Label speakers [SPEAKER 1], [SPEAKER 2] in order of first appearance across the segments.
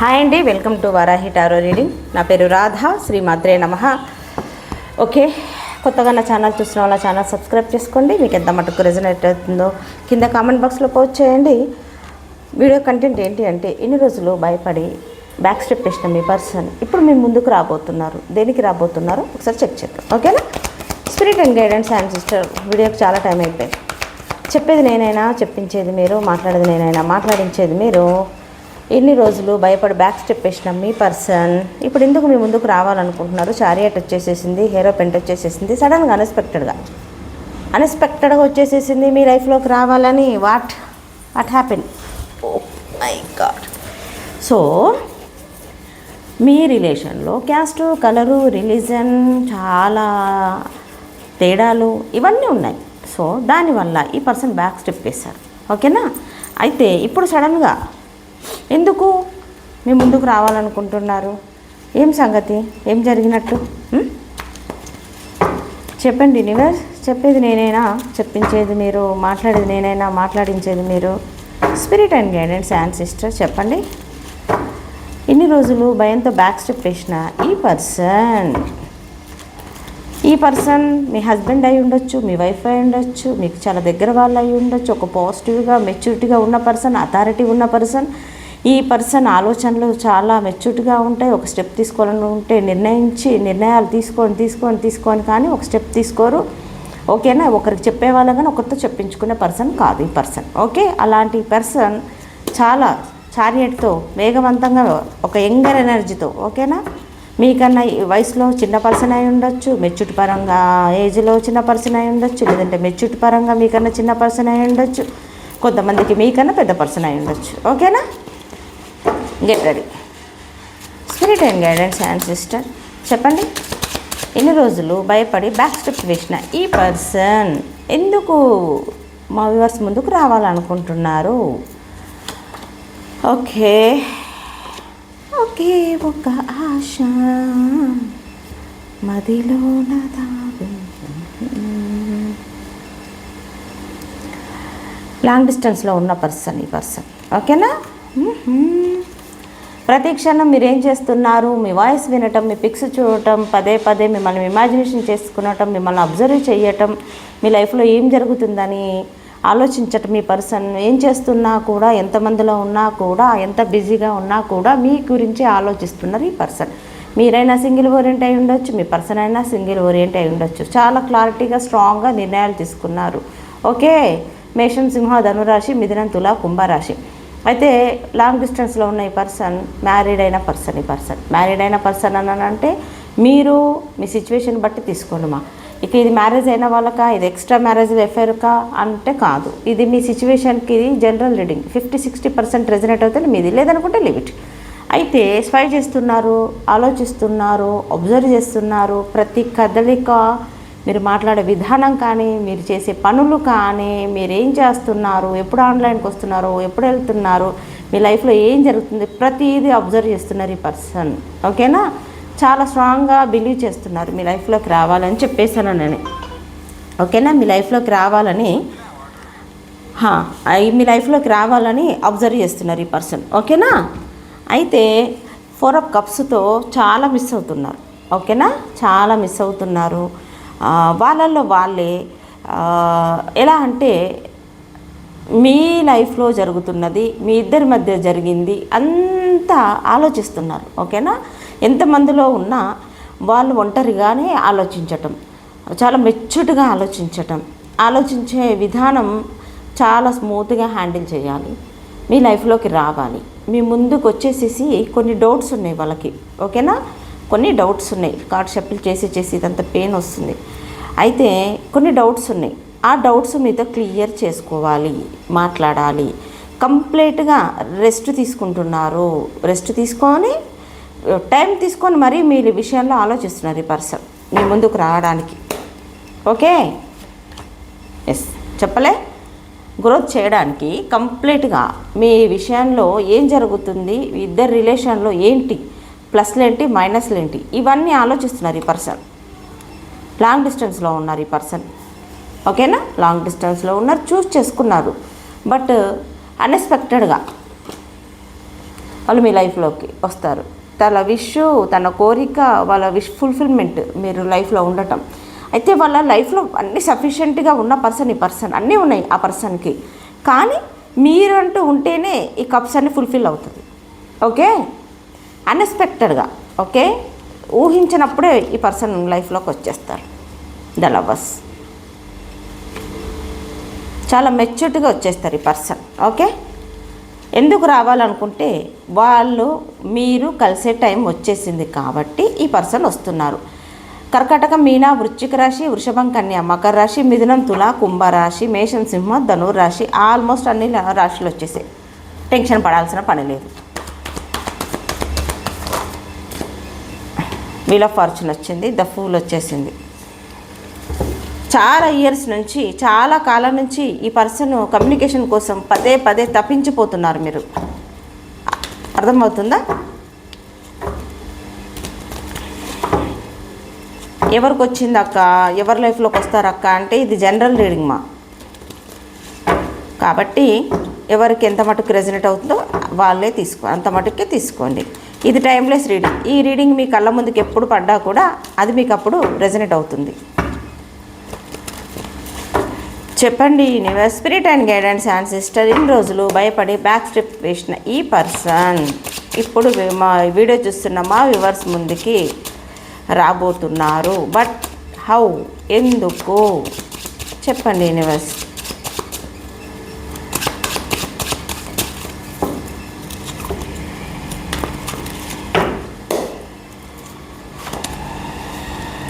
[SPEAKER 1] Hi అండి welcome to Varahi tarot reading. నా పేరు రాధ శ్రీ మాద్రే నమ. ఓకే కొత్తగా నా ఛానల్ చూసిన వాళ్ళ ఛానల్ సబ్స్క్రైబ్ చేసుకోండి. మీకు ఎంత మటుకు రెజనేట్ అవుతుందో కింద కామెంట్ బాక్స్లో పోస్ట్ చేయండి. వీడియో కంటెంట్ ఏంటి అంటే ఇన్ని రోజులు భయపడి బ్యాక్ స్టెప్ వేసిన మీ పర్సన్ ఇప్పుడు మీ ముందుకు రాబోతున్నారు. దేనికి రాబోతున్నారో ఒకసారి చెక్ చేద్దాం. ఓకేనా spirit and guidance and sister వీడియోకి చాలా టైం అయిపోయింది. చెప్పేది నేనైనా చెప్పించేది మీరు మాట్లాడేది నేనైనా మాట్లాడించేది మీరు ఎన్ని రోజులు భయపడి బ్యాక్ స్టెప్ వేసిన మీ పర్సన్ ఇప్పుడు ఎందుకు మీ ముందుకు రావాలనుకుంటున్నారు? చారియట్ వచ్చేసేసింది హీరో పెంట్ వచ్చేసేసింది సడన్గా అన్ఎక్స్పెక్టెడ్గా అన్ఎక్స్పెక్టెడ్గా వచ్చేసేసింది మీ లైఫ్లోకి రావాలని what what happen oh my god so మీ రిలేషన్లో క్యాస్ట్ కలరు రిలీజన్ చాలా తేడాలు ఇవన్నీ ఉన్నాయి. సో దానివల్ల ఈ పర్సన్ బ్యాక్ స్టెప్ వేశారు. ఓకేనా అయితే ఇప్పుడు సడన్గా ఎందుకు? మీ ముందుకు రావాలనుకుంటున్నారు. ఏం సంగతి? ఏం జరిగినట్టు? చెప్పండి నివాస్ చెప్పేది నేనైనా? చెప్పించేది మీరు మాట్లాడేది నేనైనా మాట్లాడించేది మీరు. Spirit and guidance and sister చెప్పండి. ఇన్ని రోజులు భయంతో బ్యాక్ స్టెప్ వేసిన ఈ పర్సన్. ఈ పర్సన్ మీ హస్బెండ్ అయి ఉండొచ్చు మీ వైఫ్ అయి ఉండొచ్చు మీకు చాలా దగ్గర వాళ్ళు అయి ఉండొచ్చు ఒక పాజిటివ్గా మెచ్యూరిటీగా ఉన్న పర్సన్ అథారిటీ ఉన్న పర్సన్. ఈ పర్సన్ ఆలోచనలు చాలా మెచ్యూరిటీగా ఉంటాయి. ఒక స్టెప్ తీసుకోవాలని ఉంటే నిర్ణయించి నిర్ణయాలు తీసుకొని తీసుకొని తీసుకొని కానీ ఒక స్టెప్ తీసుకోరు. ఓకేనా? ఒకరికి చెప్పేవాళ్ళం కానీ ఒకరితో చెప్పించుకునే పర్సన్ కాదు ఈ పర్సన్. ఓకే? అలాంటి పర్సన్ చాలా చారియట్తో వేగవంతంగా ఒక యంగర్ ఎనర్జీతో ఓకేనా? మీకన్నా ఈ వయసులో చిన్న పర్సన్ అయి ఉండొచ్చు మెచ్యూరిటీ పరంగా ఏజ్లో చిన్న పర్సన్ అయి ఉండొచ్చు లేదంటే మెచ్యూరిటీ పరంగా మీకన్నా చిన్న పర్సన్ అయి ఉండొచ్చు. కొంతమందికి మీకన్నా పెద్ద పర్సన్ అయి ఉండొచ్చు. ఓకేనా? Get ready spirit and guidance and sister చెప్పండి. ఎన్ని రోజులు భయపడి బ్యాక్ స్టెప్ వేసిన ఈ పర్సన్? ఎందుకు మా వ్యూవర్స్ ముందుకు రావాలనుకుంటున్నారు? ఓకే. ఒకే ఒక ఆశ. మదిలో లాంగ్ డిస్టెన్స్లో ఉన్న పర్సన్ ఈ పర్సన్ ఓకేనా ప్రతి క్షణం మీరు ఏం చేస్తున్నారు? మీ వాయిస్ వినటం మీ పిక్స్ చూడటం పదే పదే మిమ్మల్ని ఇమాజినేషన్ చేసుకునటం మిమ్మల్ని అబ్జర్వ్ చేయటం మీ లైఫ్లో ఏం జరుగుతుందని ఆలోచించటం మీ పర్సన్. ఏం చేస్తున్నా కూడా ఎంతమందిలో ఉన్నా కూడా ఎంత బిజీగా ఉన్నా కూడా మీ గురించి ఆలోచిస్తున్నారు ఈ పర్సన్. మీరైనా సింగిల్ ఓరియంట్ అయి ఉండొచ్చు మీ పర్సన్ అయినా సింగిల్ ఓరియంట్ అయి ఉండొచ్చు. చాలా క్లారిటీగా స్ట్రాంగ్గా నిర్ణయాలు తీసుకున్నారు. ఓకే మేషం సింహ ధనురాశి మిథునం తుల కుంభరాశి. అయితే లాంగ్ డిస్టెన్స్లో ఉన్న ఈ పర్సన్ మ్యారీడ్ అయిన పర్సన్ ఈ పర్సన్. మ్యారీడ్ అయిన పర్సన్ అని అంటే మీరు మీ సిచ్యువేషన్ బట్టి తీసుకోండి మా. ఇక ఇది మ్యారేజ్ అయిన వాళ్ళకా? ఇది ఎక్స్ట్రా మ్యారేజ్ ఎఫైర్కా అంటే కాదు. ఇది మీ సిచ్యువేషన్కి general reading fifty sixty percent resonate అవుతుంది మీది లేదనుకుంటే లిమిట్ అయితే స్పై చేస్తున్నారు ఆలోచిస్తున్నారు అబ్జర్వ్ చేస్తున్నారు. ప్రతి కదలిక మీరు మాట్లాడే విధానం కానీ మీరు చేసే పనులు కానీ మీరు ఏం చేస్తున్నారు ఎప్పుడు ఆన్లైన్కి వస్తున్నారు ఎప్పుడు వెళ్తున్నారు మీ లైఫ్లో ఏం జరుగుతుంది ప్రతిదీ అబ్జర్వ్ చేస్తున్నారు ఈ పర్సన్ ఓకేనా చాలా స్ట్రాంగ్గా బిలీవ్ చేస్తున్నారు. మీ లైఫ్లోకి రావాలని చెప్పేశాను నేను. ఓకేనా మీ లైఫ్లోకి రావాలని హా, మీ లైఫ్లోకి రావాలని అబ్జర్వ్ చేస్తున్నారు ఈ పర్సన్ ఓకేనా అయితే ఫోర్ ఆఫ్ కప్స్తో చాలా మిస్ అవుతున్నారు. ఓకేనా చాలా మిస్ అవుతున్నారు. వాళ్ళల్లో వాళ్ళే ఎలా అంటే మీ లైఫ్లో జరుగుతున్నది మీ ఇద్దరి మధ్య జరిగింది అంతా ఆలోచిస్తున్నారు. ఓకేనా ఎంతమందిలో ఉన్నా వాళ్ళు ఒంటరిగానే ఆలోచించటం చాలా మెచ్యూర్డ్గా ఆలోచించటం. ఆలోచించే విధానం చాలా స్మూత్గా హ్యాండిల్ చేయాలి. మీ లైఫ్లోకి రావాలి. మీ ముందుకు వచ్చేసేసి కొన్ని డౌట్స్ ఉన్నాయి వాళ్ళకి ఓకేనా? కొన్ని డౌట్స్ ఉన్నాయి. కార్డ్ షఫిల్ చేసి చేసి ఇదంతా పెయిన్ వస్తుంది. అయితే కొన్ని డౌట్స్ ఉన్నాయి. ఆ డౌట్స్ మీతో క్లియర్ చేసుకోవాలి మాట్లాడాలి. కంప్లీట్గా రెస్ట్ తీసుకుంటున్నారు. రెస్ట్ తీసుకొని టైం తీసుకొని మరీ మీ విషయంలో ఆలోచిస్తున్నారు ఈ పర్సన్. మీ ముందుకు రావడానికి. ఓకే? ఎస్ చెప్పలే? గ్రోత్ చేయడానికి కంప్లీట్గా మీ విషయంలో ఏం జరుగుతుంది? ఇద్దరు రిలేషన్లో ఏంటి? ప్లస్లు ఏంటి? మైనస్లు ఏంటి? ఇవన్నీ ఆలోచిస్తున్నారు ఈ పర్సన్. లాంగ్ డిస్టెన్స్లో ఉన్నారు ఈ పర్సన్. ఓకేనా? లాంగ్ డిస్టెన్స్లో ఉన్నారు చూస్ చేసుకున్నారు. బట్ అన్ఎక్స్పెక్టెడ్గా వాళ్ళు మీ లైఫ్లోకి వస్తారు. తన విష్ తన కోరిక వాళ్ళ విష్ ఫుల్ఫిల్మెంట్ మీరు లైఫ్లో ఉండటం. అయితే వాళ్ళ లైఫ్లో అన్ని సఫిషియెంట్గా ఉన్న పర్సన్ ఈ పర్సన్ అన్నీ ఉన్నాయి ఆ పర్సన్కి కానీ మీరంటూ ఉంటేనే ఈ కప్స్ అన్ని ఫుల్ఫిల్ అవుతుంది. ఓకే? అన్ఎక్స్పెక్టెడ్గా ఓకే? ఊహించినప్పుడే ఈ పర్సన్ లైఫ్లోకి వచ్చేస్తారు. ద లవర్స్ చాలా మెచ్యూర్డ్గా వచ్చేస్తారు ఈ పర్సన్ ఓకే? ఎందుకు రావాలనుకుంటే వాళ్ళు మీరు కలిసే టైం వచ్చేసింది కాబట్టి ఈ పర్సన్ వస్తున్నారు. కర్కటక మీన వృశ్చిక రాశి వృషభం కన్య మకర రాశి మిథునం తుల కుంభరాశి మేషం సింహ ధనుర్ రాశి ఆల్మోస్ట్ అన్ని రాశులు వచ్చేసాయి. టెన్షన్ పడాల్సిన పని లేదు. వీల్ ఆఫ్ ఫార్చ్యూన్ వచ్చింది ద ఫూల్ వచ్చేసింది. చాలా ఇయర్స్ నుంచి చాలా కాలం నుంచి ఈ పర్సన్ కమ్యూనికేషన్ కోసం పదే పదే తప్పించిపోతున్నారు మీరు. అర్థమవుతుందా? ఎవరికి వచ్చింది అక్క? ఎవరి లైఫ్లోకి వస్తారక్క అంటే ఇది జనరల్ రీడింగ్ మా. కాబట్టి ఎవరికి ఎంత మటుకు రెజనేట్ అవుతుందో వాళ్ళే తీసుకో అంత మటుకే తీసుకోండి. ఇది టైమ్లెస్ రీడింగ్ ఈ రీడింగ్ మీ కళ్ళ ముందుకు ఎప్పుడు పడ్డా కూడా అది మీకు అప్పుడు రెజనేట్ అవుతుంది. చెప్పండి universe spirit and guidance and sister ఇన్ని రోజులు భయపడి బ్యాక్ స్ట్రిప్ వేసిన ఈ పర్సన్ ఇప్పుడు మా వీడియో చూస్తున్న మా వ్యూవర్స్ ముందుకి రాబోతున్నారు. బట్ హౌ ఎందుకు? చెప్పండి యూనివర్స్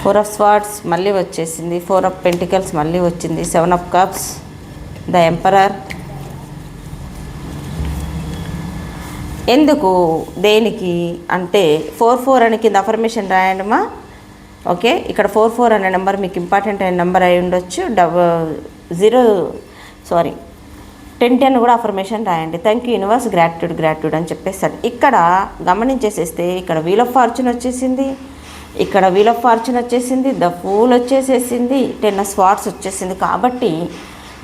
[SPEAKER 1] ఫోర్ ఆఫ్ స్వార్డ్స్ మళ్ళీ వచ్చేసింది ఫోర్ ఆఫ్ పెంటికల్స్ మళ్ళీ వచ్చింది seven of cups the emperor. ఎందుకు దేనికి అంటే ఫోర్ ఫోర్ అని కింద అఫర్మేషన్ రాయండమా? ఓకే ఇక్కడ ఫోర్ ఫోర్ అనే నెంబర్ మీకు ఇంపార్టెంట్ అయిన నెంబర్ అయి ఉండొచ్చు. Double zero sorry ten ten కూడా అఫర్మేషన్ రాయండి. Thank you universe gratitude gratitude అని చెప్పేస్తారు ఇక్కడ గమనించేసేస్తే ఇక్కడ వీల్ ఆఫ్ ఫార్చ్యూన్ వచ్చేసింది. ఇక్కడ వీల్ ఆఫ్ ఫార్చ్యూన్ వచ్చేసింది ద ఫూల్ వచ్చేసేసింది టెన్ స్వాట్స్ వచ్చేసింది. కాబట్టి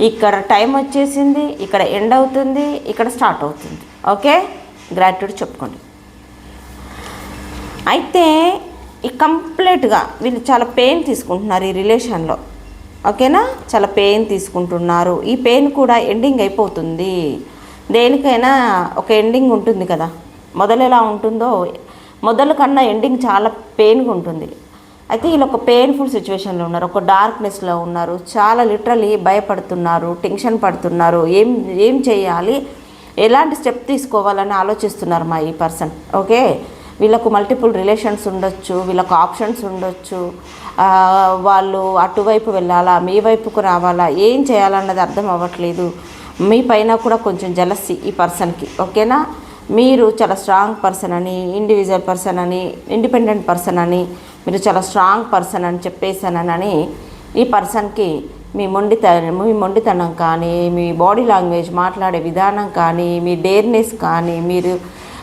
[SPEAKER 1] ఇక్కడ టైం వచ్చేసింది ఇక్కడ ఎండ్ అవుతుంది ఇక్కడ స్టార్ట్ అవుతుంది. ఓకే గ్రాట్యూడ్ చెప్పుకోండి. అయితే ఈ కంప్లీట్గా వీళ్ళు చాలా పెయిన్ తీసుకుంటున్నారు ఈ రిలేషన్లో ఓకేనా చాలా పెయిన్ తీసుకుంటున్నారు. ఈ పెయిన్ కూడా ఎండింగ్ అయిపోతుంది. దేనికైనా ఒక ఎండింగ్ ఉంటుంది కదా. మొదలు ఎలా ఉంటుందో మొదలు కన్నా ఎండింగ్ చాలా పెయిన్గా ఉంటుంది. అయితే వీళ్ళు ఒక పెయిన్ఫుల్ సిచ్యువేషన్లో ఉన్నారు ఒక డార్క్నెస్లో ఉన్నారు చాలా లిటరలీ భయపడుతున్నారు టెన్షన్ పడుతున్నారు ఏం ఏం చేయాలి ఎలాంటి స్టెప్ తీసుకోవాలని ఆలోచిస్తున్నారు మా ఈ పర్సన్ ఓకే వీళ్ళకు మల్టిపుల్ రిలేషన్స్ ఉండొచ్చు వీళ్ళకు ఆప్షన్స్ ఉండొచ్చు వాళ్ళు అటువైపు వెళ్ళాలా మీ వైపుకు రావాలా ఏం చేయాలన్నది అర్థం అవ్వట్లేదు. మీ పైన కూడా కొంచెం జలసి ఈ పర్సన్కి ఓకేనా మీరు చాలా స్ట్రాంగ్ పర్సన్ అని ఇండివిజువల్ పర్సన్ అని ఇండిపెండెంట్ పర్సన్ అని మీరు చాలా స్ట్రాంగ్ పర్సన్ అని చెప్పేసానని ఈ పర్సన్కి మీ మొండిత మీ మొండితనం కానీ మీ బాడీ లాంగ్వేజ్ మాట్లాడే విధానం కానీ మీ డేర్నెస్ కానీ మీరు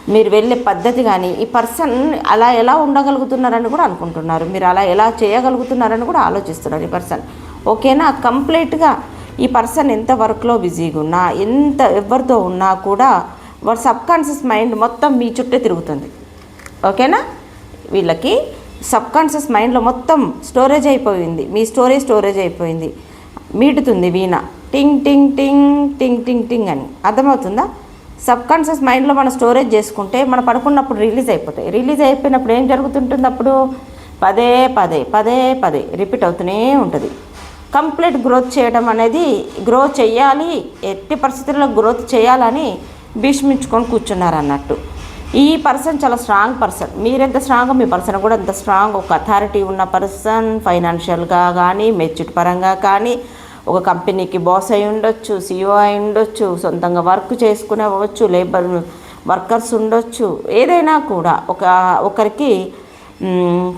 [SPEAKER 1] మీరు వెళ్ళే పద్ధతి కానీ ఈ పర్సన్ అలా ఎలా ఉండగలుగుతున్నారని కూడా అనుకుంటున్నారు. మీరు అలా ఎలా చేయగలుగుతున్నారని కూడా ఆలోచిస్తున్నారు ఈ పర్సన్ ఓకేనా? కంప్లీట్గా ఈ పర్సన్ ఎంత వర్క్లో బిజీగా ఉన్నా ఎంత ఎవరితో ఉన్నా కూడా వాడు సబ్ కాన్షియస్ మైండ్ మొత్తం మీ చుట్టే తిరుగుతుంది. ఓకేనా? వీళ్ళకి సబ్ కాన్షియస్ మైండ్లో మొత్తం స్టోరేజ్ అయిపోయింది. మీ స్టోరేజ్ స్టోరేజ్ అయిపోయింది. మీటుతుంది వీణ. టింగ్ టింగ్ టింగ్ టింగ్ టింగ్ టింగ్ అని. అర్థమవుతుందా? సబ్ కాన్షియస్ మైండ్లో మనం స్టోరేజ్ చేసుకుంటే మనం పడుకున్నప్పుడు రిలీజ్ అయిపోతాయి. రిలీజ్ అయిపోయినప్పుడు ఏం జరుగుతుంటుంది అప్పుడు? పదే పదే పదే పదే రిపీట్ అవుతూనే ఉంటుంది. కంప్లీట్ గ్రోత్ చేయడం అనేది గ్రో చేయాలి ఎట్టి పరిస్థితుల్లో గ్రోత్ చేయాలని భీష్మించుకొని కూర్చున్నారు అన్నట్టు ఈ పర్సన్ చాలా స్ట్రాంగ్ పర్సన్. మీరెంత స్ట్రాంగ్ మీ పర్సన్ కూడా అంత స్ట్రాంగ్. ఒక అథారిటీ ఉన్న పర్సన్ ఫైనాన్షియల్గా కానీ మెచ్యూర్ పరంగా కానీ ఒక కంపెనీకి బాస్ అయి ఉండొచ్చు సిఇఓ అయి ఉండొచ్చు సొంతంగా వర్క్ చేసుకునే అవ్వచ్చు లేబర్ వర్కర్స్ ఉండొచ్చు ఏదైనా కూడా ఒక ఒకరికి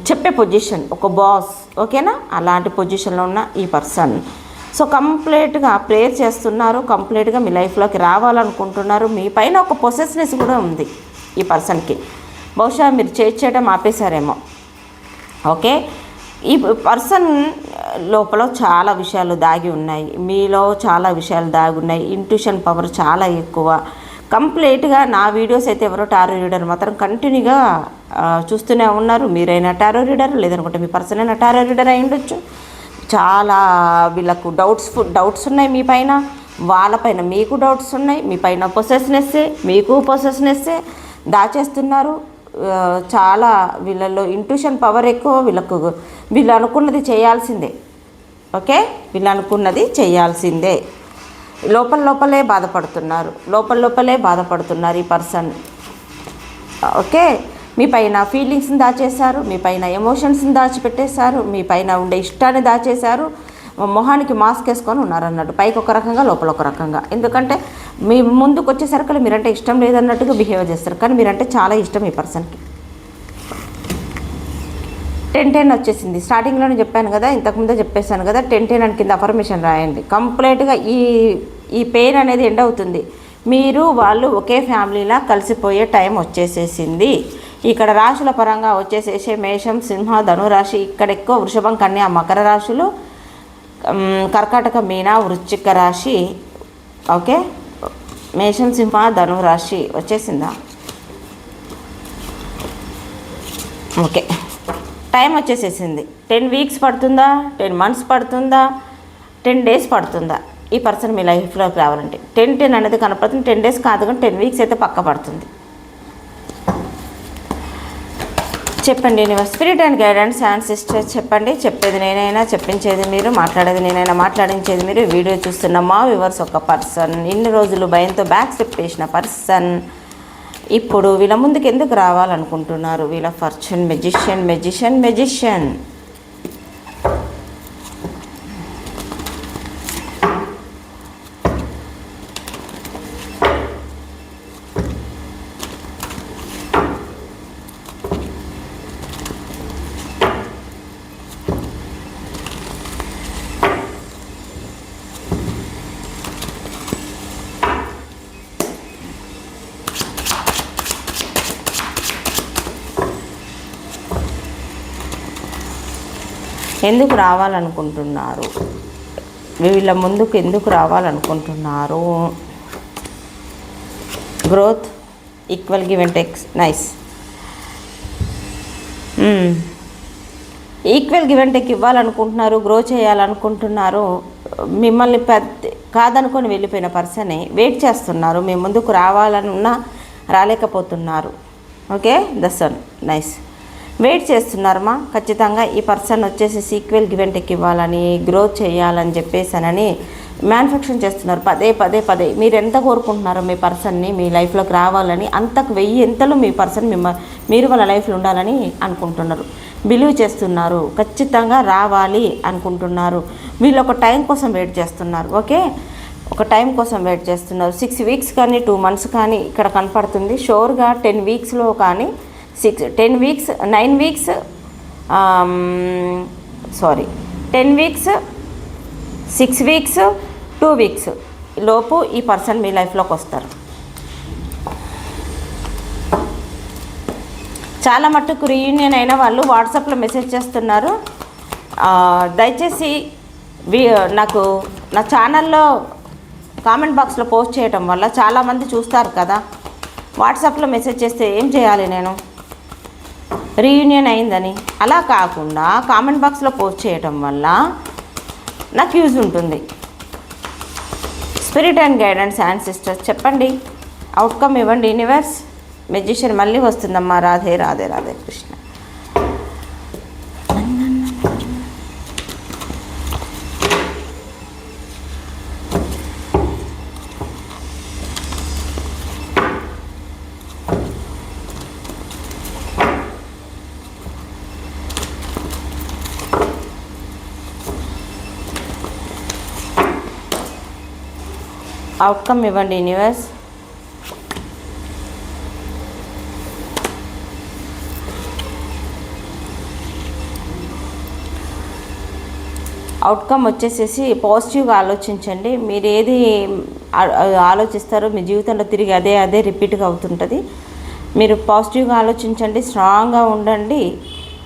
[SPEAKER 1] చెప్పే పొజిషన్ ఒక బాస్ ఓకేనా? అలాంటి పొజిషన్లో ఉన్న ఈ పర్సన్. సో కంప్లీట్గా ప్రేయర్ చేస్తున్నారు. కంప్లీట్గా మీ లైఫ్లోకి రావాలనుకుంటున్నారు. మీ పైన ఒక పొసెస్నెస్ కూడా ఉంది ఈ పర్సన్కి. బహుశా మీరు చేయడం ఆపేశారేమో. ఓకే? ఈ పర్సన్ లోపల చాలా విషయాలు దాగి ఉన్నాయి. మీలో చాలా విషయాలు దాగి ఉన్నాయి. ఇంట్యూషన్ పవర్ చాలా ఎక్కువ. కంప్లీట్గా నా వీడియోస్ అయితే ఎవరో టారో రీడర్ మాత్రం కంటిన్యూగా చూస్తూనే ఉన్నారు. మీరైనా టారో రీడర్? లేదనుకుంటే మీ పర్సన్ అయినా టారో రీడర్ అయి ఉండొచ్చు చాలా వీళ్ళకు డౌట్స్ డౌట్స్ ఉన్నాయి మీ పైన వాళ్ళపైన మీకు డౌట్స్ ఉన్నాయి మీ పైన పొసెస్నెస్సే మీకు పొసెస్నెస్సే దాచేస్తున్నారు. చాలా వీళ్ళల్లో ఇంట్యూషన్ పవర్ ఎక్కువ వీళ్ళకు వీళ్ళు అనుకున్నది చేయాల్సిందే. ఓకే? వీళ్ళు అనుకున్నది చేయాల్సిందే. లోపల లోపలే బాధపడుతున్నారు లోపల లోపలే బాధపడుతున్నారు ఈ పర్సన్ ఓకే? మీ పైన ఫీలింగ్స్ని దాచేశారు మీ పైన ఎమోషన్స్ని దాచిపెట్టేశారు మీ పైన ఉండే ఇష్టాన్ని దాచేశారు మొహానికి మాస్క్ వేసుకొని ఉన్నారు అన్నట్టు పైకి ఒక రకంగా లోపల ఒక రకంగా. ఎందుకంటే మీ ముందుకు వచ్చేసరికి మీరంటే ఇష్టం లేదన్నట్టుగా బిహేవ్ చేస్తారు. కానీ మీరంటే చాలా ఇష్టం ఈ పర్సన్కి టెన్ టెన్ వచ్చేసింది. స్టార్టింగ్లోనే చెప్పాను కదా ఇంతకుముందే చెప్పేశాను కదా టెన్ టెన్ అని కింద అఫర్మేషన్ రాయండి. కంప్లీట్గా ఈ ఈ పెయిన్ అనేది ఎండ్ అవుతుంది. మీరు వాళ్ళు ఒకే ఫ్యామిలీలా కలిసిపోయే టైం వచ్చేసేసింది. ఇక్కడ రాశుల పరంగా వచ్చేసేసి మేషం సింహ ధనురాశి ఇక్కడ ఎక్కువ వృషభం కన్యా మకర రాశులు. కర్కాటక మీన వృశ్చిక రాశి. ఓకే? మేషం సింహ ధనురాశి వచ్చేసిందా? ఓకే. టైం వచ్చేసేసింది. టెన్ వీక్స్ పడుతుందా? టెన్ మంత్స్ పడుతుందా? టెన్ డేస్ పడుతుందా? ఈ పర్సన్ మీ లైఫ్లోకి రావాలంటే. టెన్ టెన్ అనేది కనపడుతుంది. టెన్ డేస్ కాదు కానీ టెన్ వీక్స్ అయితే పక్క పడుతుంది. చెప్పండి universe spirit and guidance and sisters చెప్పండి. చెప్పేది నేనైనా చెప్పించేది మీరు మాట్లాడేది నేనైనా మాట్లాడించేది మీరు వీడియో చూస్తున్న మా వివర్స్ ఒక పర్సన్ ఇన్ని రోజులు భయంతో బ్యాక్ స్టెప్ చేసిన పర్సన్ ఇప్పుడు వీళ్ళ ముందుకు ఎందుకు రావాలనుకుంటున్నారు? వీళ్ళ ఫర్చ్యూన్ మెజిషియన్ మెజిషియన్ మెజిషియన్ ఎందుకు రావాలనుకుంటున్నారు? వీళ్ళ ముందుకు ఎందుకు రావాలనుకుంటున్నారు? Growth equal give and takes nice equal give and take ఇవ్వాలనుకుంటున్నారు grow చేయాలనుకుంటున్నారు. మిమ్మల్ని పెద్ద కాదనుకొని వెళ్ళిపోయిన పర్సనే వెయిట్ చేస్తున్నారు. మీ ముందుకు రావాలనున్నా రాలేకపోతున్నారు. ఓకే దసన్ నైస్ వెయిట్ చేస్తున్నారమ్మా ఖచ్చితంగా ఈ పర్సన్ వచ్చేసి సీక్వెల్ గివెంటెక్ ఇవ్వాలని గ్రోత్ చేయాలని చెప్పేసానని మ్యానుఫ్యాక్చరింగ్ చేస్తున్నారు. పదే పదే పదే. మీరు ఎంత కోరుకుంటున్నారో మీ పర్సన్ని మీ లైఫ్లోకి రావాలని అంతకు వెయ్యి ఎంతలో మీ పర్సన్ మిమ్మ మీరు వాళ్ళ లైఫ్లో ఉండాలని అనుకుంటున్నారు. బిలీవ్ చేస్తున్నారు. ఖచ్చితంగా రావాలి అనుకుంటున్నారు. వీళ్ళు ఒక టైం కోసం వెయిట్ చేస్తున్నారు. ఓకే ఒక టైం కోసం వెయిట్ చేస్తున్నారు. సిక్స్ వీక్స్ కానీ టూ మంత్స్ కానీ ఇక్కడ కనపడుతుంది. షోర్గా టెన్ వీక్స్లో కానీ six ten weeks nine weeks sorry ten weeks six weeks two weeks లోపు ఈ పర్సన్ మీ లైఫ్లోకి వస్తారు. చాలా మట్టుకు రీయూనియన్ అయిన వాళ్ళు వాట్సాప్లో మెసేజ్ చేస్తున్నారు. దయచేసి వి నాకు నా ఛానల్లో కామెంట్ బాక్స్లో పోస్ట్ చేయటం వల్ల చాలామంది చూస్తారు కదా. వాట్సాప్లో మెసేజ్ చేస్తే ఏం చేయాలి నేను? రీయూనియన్ అయిందని. అలా కాకుండా కామెంట్ బాక్స్లో పోస్ట్ చేయటం వల్ల నాకు యూజ్ ఉంటుంది. Spirit and guidance and sisters చెప్పండి. అవుట్కమ్ ఇవ్వండి యూనివర్స్ మెజిషియన్ మళ్ళీ వస్తుందమ్మా. రాధే రాధే రాధే కృష్ణ. అవుట్కమ్ ఇవ్వండి యూనివర్స్ అవుట్కమ్ వచ్చేసేసి పాజిటివ్గా ఆలోచించండి. మీరు ఏది ఆలోచిస్తారో మీ జీవితంలో తిరిగి అదే అదే రిపీట్గా అవుతుంటుంది. మీరు పాజిటివ్గా ఆలోచించండి స్ట్రాంగ్గా ఉండండి.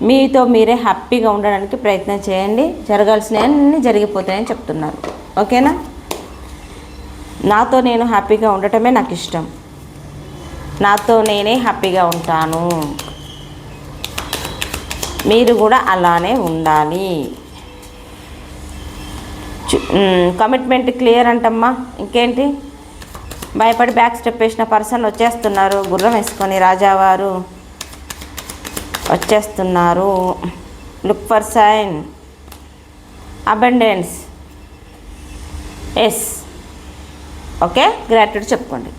[SPEAKER 1] మీతో మీరే హ్యాపీగా ఉండడానికి ప్రయత్నం చేయండి. జరగాల్సినవన్నీ జరిగిపోతాయని చెప్తున్నారు. ఓకేనా నాతో నేను హ్యాపీగా ఉండటమే నాకు ఇష్టం. నాతో నేనే హ్యాపీగా ఉంటాను. మీరు కూడా అలానే ఉండాలి. కమిట్మెంట్ క్లియర్ అంటమ్మా. ఇంకేంటి? భయపడి బ్యాక్ స్టెప్ వేసిన పర్సన్ వచ్చేస్తున్నారు. గుర్రం వేసుకొని రాజావారు వచ్చేస్తున్నారు. Look for sign abundance yes okay? Gratitude చెప్పుకోండి.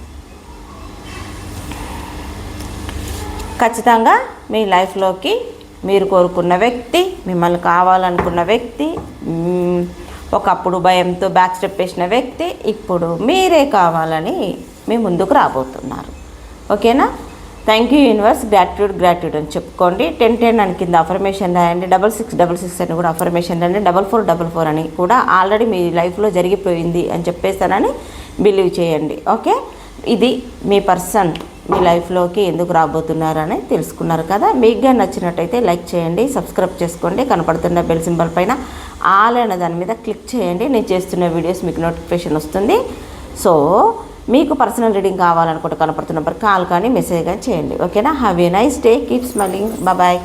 [SPEAKER 1] ఖచ్చితంగా మీ లైఫ్లోకి మీరు కోరుకున్న వ్యక్తి మిమ్మల్ని కావాలనుకున్న వ్యక్తి ఒకప్పుడు భయంతో బ్యాక్ స్టెప్ వేసిన వ్యక్తి ఇప్పుడు మీరే కావాలని మీ ముందుకు రాబోతున్నారు. ఓకేనా? Thank you universe gratitude gratitude అని చెప్పుకోండి. టెన్ టెన్ అని కింద అఫర్మేషన్ రాయండి. డబల్ సిక్స్ డబల్ సిక్స్ అని కూడా అఫర్మేషన్ రాయండి. డబల్ ఫోర్ డబల్ ఫోర్ అని కూడా ఆల్రెడీ మీ లైఫ్లో జరిగిపోయింది అని చెప్పేస్తానని బిలీవ్ చేయండి ఓకే? ఇది మీ పర్సన్ మీ లైఫ్లోకి ఎందుకు రాబోతున్నారని తెలుసుకున్నారు కదా? మీకుగా నచ్చినట్టయితే లైక్ చేయండి సబ్స్క్రైబ్ చేసుకోండి కనపడుతున్న బెల్ సింబల్ పైన ఆల్ అనే దాని మీద క్లిక్ చేయండి నేను చేస్తున్న వీడియోస్ మీకు నోటిఫికేషన్ వస్తుంది. సో మీకు పర్సనల్ రీడింగ్ కావాలనుకుంటే కనపడుతున్న నెంబర్ కాల్ కానీ మెసేజ్ కానీ చేయండి ఓకేనా? Have a nice day keep smiling bye